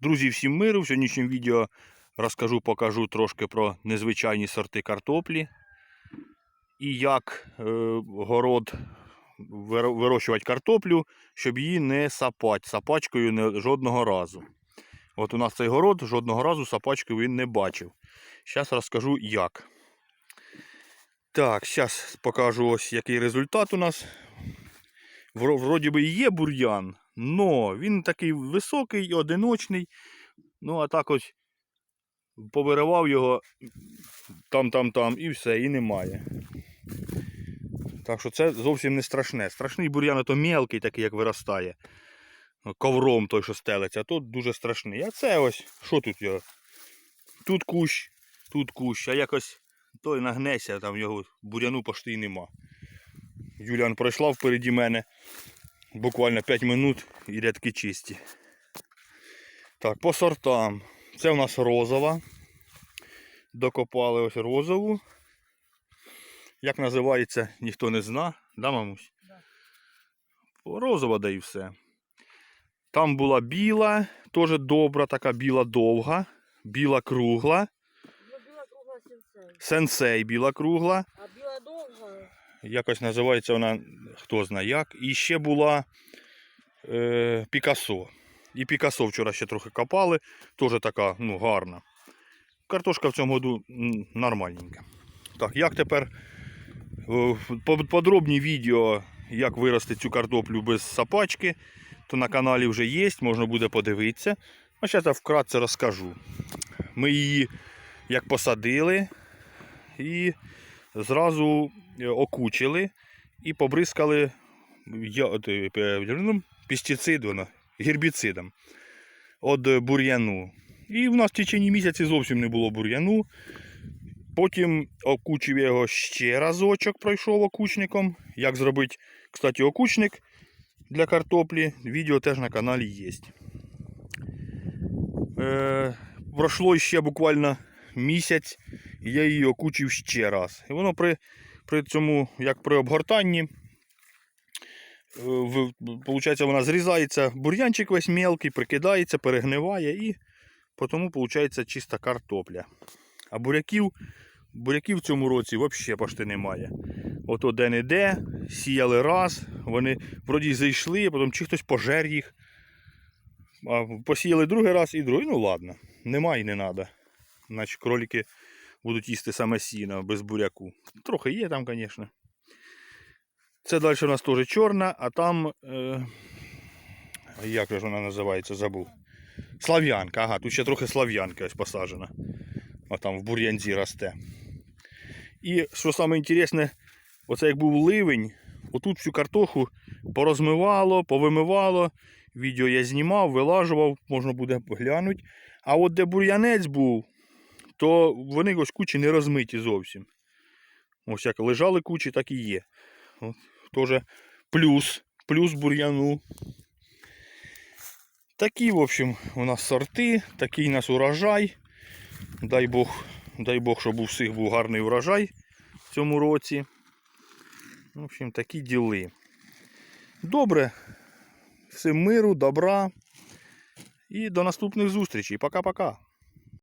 Друзі, всім миру. В сьогоднішньому відео розкажу, покажу трошки про незвичайні сорти картоплі і як е, город вирощувати картоплю, щоб її не сапати сапачкою не, жодного разу. От у нас цей город жодного разу сапачкою він не бачив. Зараз розкажу як. Так, зараз покажу ось який результат у нас. Вроді би є бур'ян, но він такий високий одиночний. Ну, а так ось повиривав його там, там, там і все, і немає. Так що це зовсім не страшне. Страшний бур'ян то мелкий, такий, як виростає. Ковром той, що стелиться, а тут дуже страшний. А це ось, що тут його? Тут кущ, тут кущ, а якось той нагнеся, там його бур'яну почти й нема. Юліан пройшла впереді мене. Буквально 5 минут і рядки чисті. Так, по сортам. Це у нас розова. Докопали ось розову. Як називається, ніхто не зна. Да, мамусь? Розова да і все. Там була біла, теж добра, така біла довга, біла кругла, Ну, біла кругла сенсей. сенсей біла кругла. А біла довга. Якось називається вона, хто знає як. І ще була е, Пікасо. І Пікасо вчора ще трохи копали, теж така ну, гарна. Картошка в цьому году нормальненька. Так, як тепер е, подробні відео, як вирости цю картоплю без сапачки, то на каналі вже є, можна буде подивитися. А зараз я вкратце розкажу. Ми її як посадили і зразу окучили і побризкали е, ну, пестицидом, гербіцидом від е, бур'яну. І в нас в течение місяці зовсім не було бур'яну. Потім окучив його ще разочок, пройшов окучником. Як зробити, кстати, окучник для картоплі. Відео теж на каналі є. Е, пройшло ще буквально місяць, я її окучив ще раз. І воно при, при цьому, як при обгортанні, е, в- Получається, вона зрізається, бур'янчик весь мелкий, прикидається, перегниває і тому виходить чиста картопля. А буряків, буряків в цьому році взагалі почти немає. Ото де-не-де, сіяли раз, вони вроді зайшли, а потім чи хтось пожер їх. А посіяли другий раз і другий, ну ладно, немає і не треба. Значить кролики будуть їсти саме сіно без буряку. Трохи є там, звісно. Це далі у нас теж чорна, а там. Е, як ж вона називається, забув. Слав'янка, ага, тут ще трохи слав'янки ось посаджена. А там в бур'янці росте. І що саме інтересне, оце як був ливень, отут всю картоху порозмивало, повимивало. Відео я знімав, вилажував, можна буде глянути. А от де бур'янець був, то вони ось кучі не розмиті зовсім. Ось як лежали кучі, так і є. От, плюс, плюс бур'яну. Такі, в общем, у нас сорти, такий у нас урожай. Дай Бог, дай Бог, щоб у всіх був гарний урожай в цьому році. В общем, такі діли. Добре. Всім миру, добра. І до наступних зустрічей. Пока-пока.